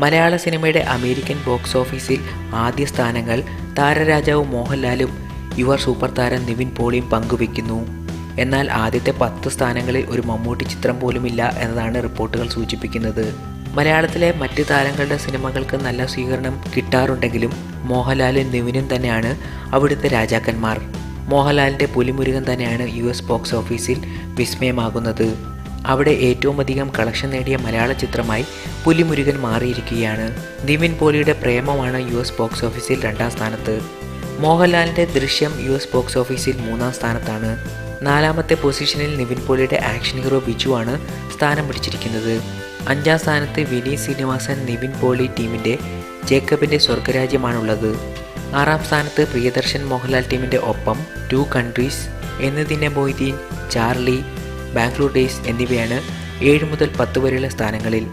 മലയാള സിനിമയുടെ American box ഓഫീസിൽ ആദ്യ സ്ഥാനങ്ങൾ താരരാജാവും മോഹൻലാലും യുവ സൂപ്പർ താരം നിവിൻ പോളിയും പങ്കുവെക്കുന്നു എന്നാൽ ആദ്യത്തെ പത്ത് സ്ഥാനങ്ങളിൽ ഒരു മമ്മൂട്ടി ചിത്രം പോലുമില്ല എന്നതാണ് റിപ്പോർട്ടുകൾ സൂചിപ്പിക്കുന്നത്. മലയാളത്തിലെ മറ്റ് താരങ്ങളുടെ സിനിമകൾക്ക് നല്ല സ്വീകരണം കിട്ടാറുണ്ടെങ്കിലും മോഹൻലാലും നിവിനും തന്നെയാണ് അവിടുത്തെ രാജാക്കന്മാർ. മോഹൻലാലിന്റെ പുലിമുരുകൻ തന്നെയാണ് യു എസ് ബോക്സ് ഓഫീസിൽ വിസ്മയമാകുന്നത്. അവിടെ ഏറ്റവും അധികം കളക്ഷൻ നേടിയ മലയാള ചിത്രമായി പുലിമുരുകൻ മാറിയിരിക്കുകയാണ്. നിവിൻ പോലിയുടെ പ്രേമമാണ് യു എസ് ബോക്സ് ഓഫീസിൽ രണ്ടാം സ്ഥാനത്ത്. മോഹൻലാലിന്റെ ദൃശ്യം യു എസ് ബോക്സ് ഓഫീസിൽ മൂന്നാം സ്ഥാനത്താണ്. നാലാമത്തെ പൊസിഷനിൽ നിവിൻ പോളിയുടെ ആക്ഷൻ ഹീറോ ബിജു ആണ് സ്ഥാനം പിടിച്ചിരിക്കുന്നത്. അഞ്ചാം സ്ഥാനത്ത് വിനീത് ശ്രീനിവാസൻ നിവിൻ പോളി ടീമിന്റെ ജേക്കബിന്റെ സ്വർഗരാജ്യമാണുള്ളത്. ആറാം സ്ഥാനത്ത് പ്രിയദർശൻ മോഹൻലാൽ ടീമിന്റെ ഒപ്പം ടു കൺട്രീസ് എന്നതിനെ മൊയ്തീൻ ചാർലി ബാംഗ്ലൂർ ഡേയ്സ് എന്നിവയാണ് ഏഴ് മുതൽ പത്ത് വരെയുള്ള സ്ഥാനങ്ങളിൽ.